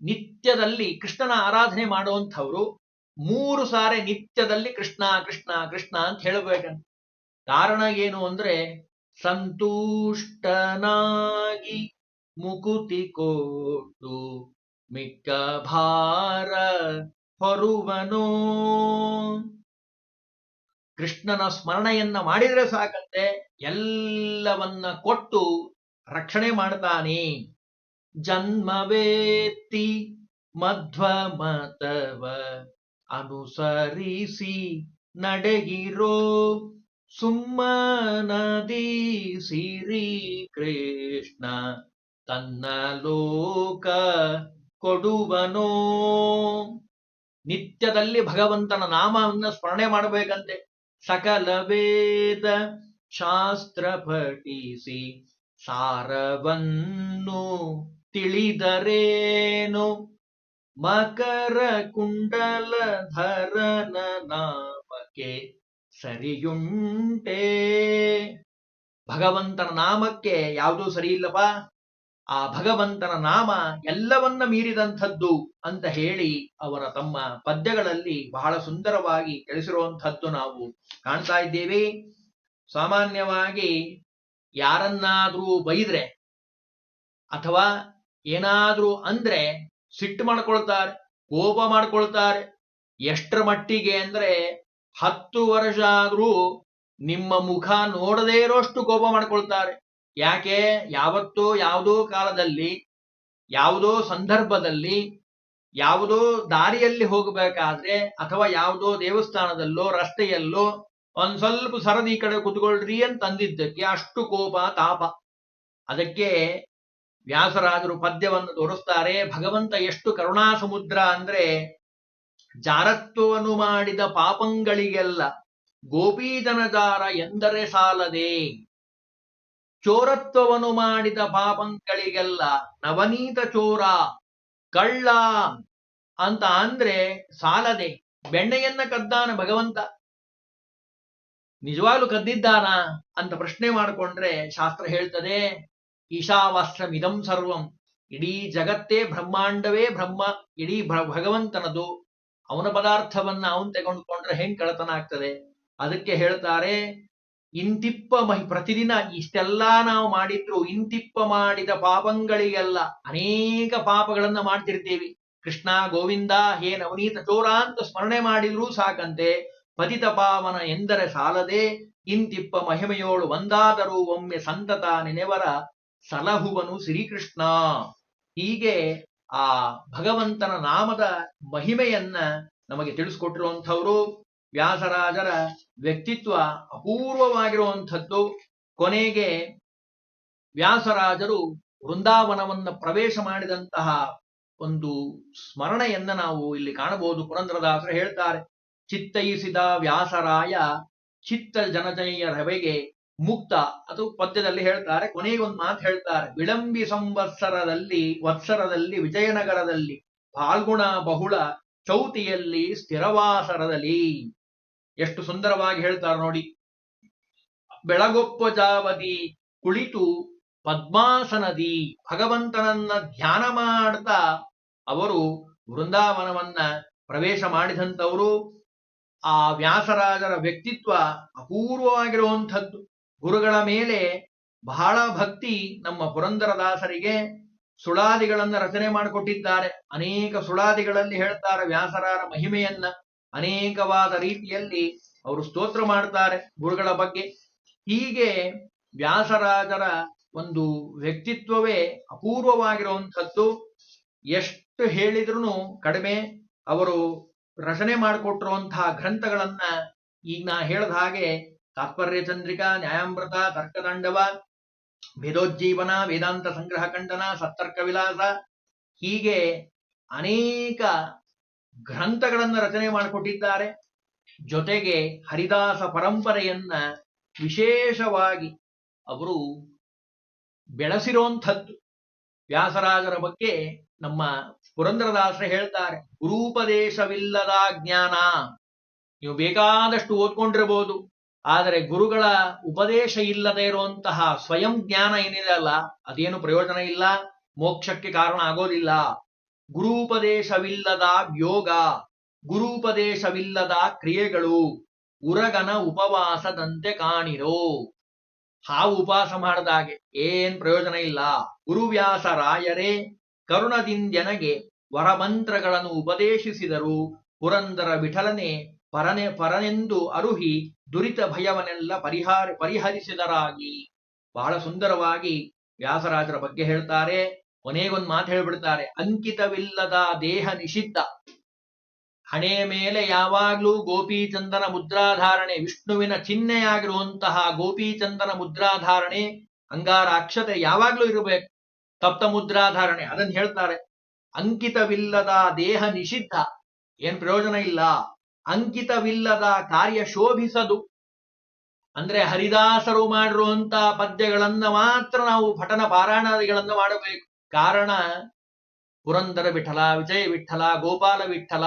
ನಿತ್ಯದಲ್ಲಿ ಕೃಷ್ಣನ ಆರಾಧನೆ ಮಾಡುವಂಥವ್ರು ಮೂರು ಸಾರಿ ನಿತ್ಯದಲ್ಲಿ ಕೃಷ್ಣ ಕೃಷ್ಣ ಕೃಷ್ಣ ಅಂತ ಹೇಳಬೇಕಂತ ಕಾರಣ ಏನು ಅಂದ್ರೆ ಸಂತುಷ್ಟನಾಗಿ ಮುಕುತಿ ಕೊಟ್ಟು ಮಿಕ್ಕ ಭಾರ ಹೊರುವನೋ. ಕೃಷ್ಣನ ಸ್ಮರಣೆಯನ್ನ ಮಾಡಿದ್ರೆ ಸಾಕಂತೆ, ಎಲ್ಲವನ್ನ ಕೊಟ್ಟು ರಕ್ಷಣೆ ಮಾಡ್ತಾನೆ. ಜನ್ಮವೇತ್ತಿ ಮಧ್ವಮತವ ಅನುಸರಿಸಿ ನಡೆಗಿರೋ ಸುಮ್ಮನದಿ ಸಿರಿ ಕೃಷ್ಣ. ತನ್ನ ಲೋಕ ಕೊಡುವನೋ? ನಿತ್ಯದಲ್ಲಿ ಭಗವಂತನ ನಾಮವನ್ನ ಸ್ಮರಣೆ ಮಾಡಬೇಕಂತೆ. ಸಕಲ ವೇದ ಶಾಸ್ತ್ರ ಪಠಿಸಿ. ಸಾರವನ್ನು ತಿಳಿದರೇನು? ಮಕರ ಕುಂಡಲ ಧರನ ನಾಮಕ್ಕೆ ಸರಿಯುಂಟೆ? ಭಗವಂತನ ನಾಮಕ್ಕೆ ಯಾವುದೂ ಸರಿ ಇಲ್ಲಪ್ಪ ಆ ಭಗವಂತನ ನಾಮ ಎಲ್ಲವನ್ನ ಮೀರಿದಂಥದ್ದು ಅಂತ ಹೇಳಿ ಅವರ ತಮ್ಮ ಪದ್ಯಗಳಲ್ಲಿ ಬಹಳ ಸುಂದರವಾಗಿ ತಿಳಿಸಿರುವಂಥದ್ದು ನಾವು ಕಾಣ್ತಾ ಇದ್ದೇವೆ. ಸಾಮಾನ್ಯವಾಗಿ ಯಾರನ್ನಾದ್ರೂ ಬೈದ್ರೆ ಅಥವಾ ಏನಾದ್ರೂ ಅಂದ್ರೆ ಸಿಟ್ಟು ಮಾಡ್ಕೊಳ್ತಾರೆ, ಕೋಪ ಮಾಡ್ಕೊಳ್ತಾರೆ, ಎಷ್ಟರ ಮಟ್ಟಿಗೆ ಅಂದ್ರೆ ಹತ್ತು ವರ್ಷ ಆದ್ರೂ ನಿಮ್ಮ ಮುಖ ನೋಡದೇ ಇರೋಷ್ಟು ಕೋಪ ಮಾಡ್ಕೊಳ್ತಾರೆ. ಯಾಕೆ? ಯಾವತ್ತೋ ಯಾವುದೋ ಕಾಲದಲ್ಲಿ, ಯಾವುದೋ ಸಂದರ್ಭದಲ್ಲಿ, ಯಾವುದೋ ದಾರಿಯಲ್ಲಿ ಹೋಗಬೇಕಾದ್ರೆ ಅಥವಾ ಯಾವುದೋ ದೇವಸ್ಥಾನದಲ್ಲೋ, ರಸ್ತೆಯಲ್ಲೋ ಒಂದ್ ಸ್ವಲ್ಪ ಸರದಿ ಕಡೆ ಕುತ್ಕೊಳ್ರಿ ಅಂತ ಅಂದಿದ್ದಕ್ಕೆ ಅಷ್ಟು ಕೋಪ, ತಾಪ. ಅದಕ್ಕೆ ವ್ಯಾಸರಾಜರು ಪದ್ಯವನ್ನು ತೋರಿಸ್ತಾರೆ, ಭಗವಂತ ಎಷ್ಟು ಕರುಣಾ ಸಮುದ್ರ ಅಂದ್ರೆ ಜಾರತ್ವವನ್ನು ಮಾಡಿದ ಪಾಪಂಗಳಿಗೆಲ್ಲ ಗೋಪೀಧನದಾರ ಎಂದರೆ ಸಾಲದೆ. ಚೋರತ್ವವನ್ನು ಮಾಡಿದ ಪಾಪಂಗಳಿಗೆಲ್ಲ ನವನೀತ ಚೋರ, ಕಳ್ಳ ಅಂತ ಅಂದ್ರೆ ಸಾಲದೆ. ಬೆಣ್ಣೆಯನ್ನ ಕದ್ದಾನ ಭಗವಂತ. ನಿಜವಾಗ್ಲೂ ಕದ್ದಿದ್ದಾನ ಅಂತ ಪ್ರಶ್ನೆ ಮಾಡಿಕೊಂಡ್ರೆ ಶಾಸ್ತ್ರ ಹೇಳ್ತದೆ ಈಶಾವಾಸ್ತ್ರಮಿದಂ ಸರ್ವಂ. ಇಡೀ ಜಗತ್ತೇ ಬ್ರಹ್ಮಾಂಡವೇ ಬ್ರಹ್ಮ, ಇಡೀ ಭಗವಂತನದು. ಅವನ ಪದಾರ್ಥವನ್ನ ಅವನ್ ತೆಗೆದುಕೊಂಡ್ರೆ ಹೆಂಗ್ ಕಳತನ ಆಗ್ತದೆ? ಅದಕ್ಕೆ ಹೇಳ್ತಾರೆ, ಇಂತಿಪ್ಪ ಮಹಿ, ಪ್ರತಿದಿನ ಇಷ್ಟೆಲ್ಲಾ ನಾವು ಮಾಡಿದ್ರು ಇಂತಿಪ್ಪ ಮಾಡಿದ ಪಾಪಗಳಿಗೆಲ್ಲ ಅನೇಕ ಪಾಪಗಳನ್ನ ಮಾಡ್ತಿರ್ತೀವಿ. ಕೃಷ್ಣ ಗೋವಿಂದ, ಹೇ ನವನೀತ ಚೋರ ಅಂತ ಸ್ಮರಣೆ ಮಾಡಿದ್ರೂ ಸಾಕಂತೆ. ಪತಿತ ಪಾವನ ಎಂದರೆ ಸಾಲದೆ, ಇಂತಿಪ್ಪ ಮಹಿಮೆಯೋಳು ಒಂದಾದರೂ ಒಮ್ಮೆ ಸಂತತ ನೆನೆವರ ಸಲಹುವನು ಶ್ರೀಕೃಷ್ಣ. ಹೀಗೆ ಆ ಭಗವಂತನ ನಾಮದ ಮಹಿಮೆಯನ್ನ ನಮಗೆ ತಿಳಿಸ್ಕೊಟ್ಟಿರುವಂಥವ್ರು ವ್ಯಾಸರಾಜರ ವ್ಯಕ್ತಿತ್ವ ಅಪೂರ್ವವಾಗಿರುವಂಥದ್ದು. ಕೊನೆಗೆ ವ್ಯಾಸರಾಜರು ವೃಂದಾವನವನ್ನ ಪ್ರವೇಶ ಮಾಡಿದಂತಹ ಒಂದು ಸ್ಮರಣೆಯನ್ನ ನಾವು ಇಲ್ಲಿ ಕಾಣಬಹುದು. ಪುರಂದ್ರದಾಸರು ಹೇಳ್ತಾರೆ ಚಿತ್ತೈಸಿದ ವ್ಯಾಸರಾಯ ಚಿತ್ತ ಜನಜನೆಯ ರವೆಗೆ ಮುಕ್ತ. ಅದು ಪದ್ಯದಲ್ಲಿ ಹೇಳ್ತಾರೆ ಕೊನೆಗೆ ಒಂದು ಮಾತು ಹೇಳ್ತಾರೆ. ವಿಳಂಬಿ ಸಂವತ್ಸರದಲ್ಲಿ, ವತ್ಸರದಲ್ಲಿ, ವಿಜಯನಗರದಲ್ಲಿ, ಫಾಲ್ಗುಣ ಬಹುಳ ಚೌತಿಯಲ್ಲಿ, ಸ್ಥಿರವಾಸರದಲ್ಲಿ. ಎಷ್ಟು ಸುಂದರವಾಗಿ ಹೇಳ್ತಾರೆ ನೋಡಿ. ಬೆಳಗೊಪ್ಪ ಜಾವದಿ ಕುಳಿತು ಪದ್ಮಾಸನದಿ, ಭಗವಂತನನ್ನ ಧ್ಯಾನ ಮಾಡ್ತಾ ಅವರು ವೃಂದಾವನವನ್ನ ಪ್ರವೇಶ ಮಾಡಿದಂಥವರು. ಆ ವ್ಯಾಸರಾಜರ ವ್ಯಕ್ತಿತ್ವ ಅಪೂರ್ವವಾಗಿರುವಂಥದ್ದು. ಗುರುಗಳ ಮೇಲೆ ಬಹಳ ಭಕ್ತಿ ನಮ್ಮ ಪುರಂದರದಾಸರಿಗೆ ಸುಳಾದಿಗಳನ್ನು ರಚನೆ ಮಾಡಿಕೊಟ್ಟಿದ್ದಾರೆ. ಅನೇಕ ಸುಳಾದಿಗಳಲ್ಲಿ ಹೇಳ್ತಾರೆ ವ್ಯಾಸರಾರ ಮಹಿಮೆಯನ್ನ. ಅನೇಕವಾದ ರೀತಿಯಲ್ಲಿ ಅವರು ಸ್ತೋತ್ರ ಮಾಡ್ತಾರೆ ಗುರುಗಳ ಬಗ್ಗೆ. ಹೀಗೆ ವ್ಯಾಸರಾಜರ ಒಂದು ವ್ಯಕ್ತಿತ್ವವೇ ಅಪೂರ್ವವಾಗಿರುವಂಥದ್ದು. ಎಷ್ಟು ಹೇಳಿದ್ರು ಕಡಿಮೆ. ಅವರು ರಚನೆ ಮಾಡಿಕೊಟ್ಟಿರುವಂತಹ ಗ್ರಂಥಗಳನ್ನ ಈಗ ನಾ ಹೇಳಿದ ಹಾಗೆ ತಾತ್ಪರ್ಯ ಚಂದ್ರಿಕಾ, ನ್ಯಾಯಾಮೃತ, ತರ್ಕದಂಡವ, ವೇದೋಜ್ಜೀವನ, ವೇದಾಂತ ಸಂಗ್ರಹ ಖಂಡನ, ಸತ್ತರ್ಕ ವಿಲಾಸ ಹೀಗೆ ಅನೇಕ ಗ್ರಂಥಗಳನ್ನ ರಚನೆ ಮಾಡಿಕೊಟ್ಟಿದ್ದಾರೆ. ಜೊತೆಗೆ ಹರಿದಾಸ ಪರಂಪರೆಯನ್ನ ವಿಶೇಷವಾಗಿ ಅವರು ಬೆಳೆಸಿರೋಂಥದ್ದು ವ್ಯಾಸರಾಜರ ಬಗ್ಗೆ ನಮ್ಮ ಪುರಂದರದಾಸರು ಹೇಳ್ತಾರೆ, ಗುರೂಪದೇಶವಿಲ್ಲದ ಜ್ಞಾನ. ನೀವು ಬೇಕಾದಷ್ಟು ಓದ್ಕೊಂಡಿರಬಹುದು, ಆದರೆ ಗುರುಗಳ ಉಪದೇಶ ಇಲ್ಲದೆ ಇರುವಂತಹ ಸ್ವಯಂ ಜ್ಞಾನ ಏನಿದೆ ಅಲ್ಲ, ಅದೇನು ಪ್ರಯೋಜನ ಇಲ್ಲ, ಮೋಕ್ಷಕ್ಕೆ ಕಾರಣ ಆಗೋದಿಲ್ಲ. ಗುರೂಪದೇಶವಿಲ್ಲದ ಯೋಗ, ಗುರೂಪದೇಶವಿಲ್ಲದ ಕ್ರಿಯೆಗಳು, ಉರಗನ ಉಪವಾಸದಂತೆ ಕಾಣಿರೋ. ಹಾವು ಉಪವಾಸ ಮಾಡದಾಗೆ ಏನ್ ಪ್ರಯೋಜನ ಇಲ್ಲ. ಗುರುವ್ಯಾಸ ರಾಯರೇ ಕರುಣದಿಂದ್ಯನಗೆ ವರಮಂತ್ರಗಳನ್ನು ಉಪದೇಶಿಸಿದರು. ಪುರಂದರ ವಿಠಲನೆ ಪರನೆ ಪರನೆಂದು ಅರುಹಿ ದುರಿತ ಭಯವನ್ನೆಲ್ಲ ಪರಿಹಾರ ಪರಿಹರಿಸಿದರಾಗಿ. ಬಹಳ ಸುಂದರವಾಗಿ ವ್ಯಾಸರಾಜರ ಬಗ್ಗೆ ಹೇಳ್ತಾರೆ. ಕೊನೆಗೊಂದು ಮಾತು ಹೇಳ್ಬಿಡ್ತಾರೆ. ಅಂಕಿತವಿಲ್ಲದ ದೇಹ ನಿಷಿದ್ಧ. ಹಣೆಯ ಮೇಲೆ ಯಾವಾಗ್ಲೂ ಗೋಪೀಚಂದನ ಮುದ್ರಾಧಾರಣೆ, ವಿಷ್ಣುವಿನ ಚಿಹ್ನೆಯಾಗಿರುವಂತಹ ಗೋಪೀಚಂದನ ಮುದ್ರಾಧಾರಣೆ ಅಂಗಾರ ಅಕ್ಷತೆ ಯಾವಾಗ್ಲೂ ಇರಬೇಕು. ತಪ್ತ ಮುದ್ರಾಧಾರಣೆ, ಅದನ್ನು ಹೇಳ್ತಾರೆ. ಅಂಕಿತವಿಲ್ಲದ ದೇಹ ನಿಷಿದ್ಧ. ಏನ್ ಪ್ರಯೋಜನ ಇಲ್ಲ. ಅಂಕಿತವಿಲ್ಲದ ಕಾರ್ಯ ಶೋಭಿಸದು. ಅಂದ್ರೆ ಹರಿದಾಸರು ಮಾಡಿರುವಂತಹ ಪದ್ಯಗಳನ್ನ ಮಾತ್ರ ನಾವು ಪಠನ ಪಾರಾಯಣಾದಿಗಳನ್ನು ಮಾಡಬೇಕು. ಕಾರಣ, ಪುರಂದರ ವಿಠಲ, ವಿಜಯ ವಿಠಲ, ಗೋಪಾಲ ವಿಠಲ,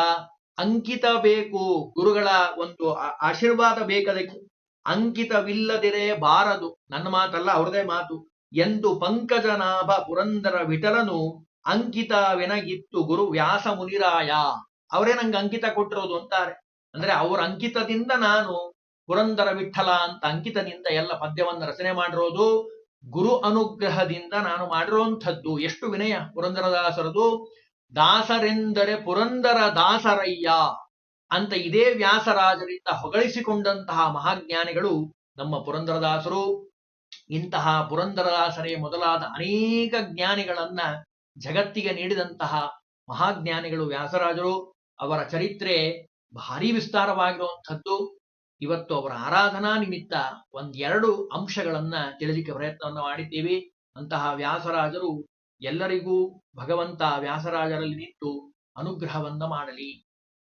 ಅಂಕಿತ ಬೇಕು. ಗುರುಗಳ ಒಂದು ಆಶೀರ್ವಾದ ಬೇಕದಕ್ಕೆ ಅಂಕಿತವಿಲ್ಲದಿರೇ ಬಾರದು. ನನ್ನ ಮಾತಲ್ಲ, ಅವ್ರದೇ ಮಾತು. ಎಂದು ಪಂಕಜನಾಭ ಪುರಂದರ ವಿಠಲನು ಅಂಕಿತವೆನಗಿತ್ತು ಗುರು ವ್ಯಾಸ ಮುನಿರಾಯ, ಅವರೇ ನಂಗೆ ಅಂಕಿತ ಕೊಟ್ಟಿರೋದು ಅಂತಾರೆ. ಅಂದ್ರೆ ಅವ್ರ ಅಂಕಿತದಿಂದ ನಾನು ಪುರಂದರ ವಿಠಲ ಅಂತ ಅಂಕಿತದಿಂದ ಎಲ್ಲ ಪದ್ಯವನ್ನ ರಚನೆ ಮಾಡಿರೋದು, ಗುರು ಅನುಗ್ರಹದಿಂದ ನಾನು ಮಾಡಿರುವಂಥದ್ದು ಎಷ್ಟು ವಿನಯ ಪುರಂದರದಾಸರದು ದಾಸರೆಂದರೆ ಪುರಂದರ ದಾಸರಯ್ಯ ಅಂತ ಇದೇ ವ್ಯಾಸರಾಜರಿಂದ ಹೊಗಳಿಸಿಕೊಂಡಂತಹ ಮಹಾಜ್ಞಾನಿಗಳು ನಮ್ಮ ಪುರಂದರದಾಸರು ಇಂತಹ ಪುರಂದರದಾಸರೇ ಮೊದಲಾದ ಅನೇಕ ಜ್ಞಾನಿಗಳನ್ನ ಜಗತ್ತಿಗೆ ನೀಡಿದಂತಹ ಮಹಾಜ್ಞಾನಿಗಳು ವ್ಯಾಸರಾಜರು, ಅವರ ಚರಿತ್ರೆ ಭಾರಿ ವಿಸ್ತಾರವಾಗಿರುವಂಥದ್ದು. ಇವತ್ತು ಅವರ ಆರಾಧನಾ ನಿಮಿತ್ತ ಒಂದೆರಡು ಅಂಶಗಳನ್ನ ತಿಳಿಲಿಕ್ಕೆ ಪ್ರಯತ್ನವನ್ನು ಮಾಡಿದ್ದೀವಿ. ಅಂತಹ ವ್ಯಾಸರಾಜರು ಎಲ್ಲರಿಗೂ ಭಗವಂತ ವ್ಯಾಸರಾಜರಲ್ಲಿ ನಿಂತು ಅನುಗ್ರಹವನ್ನ ಮಾಡಲಿ.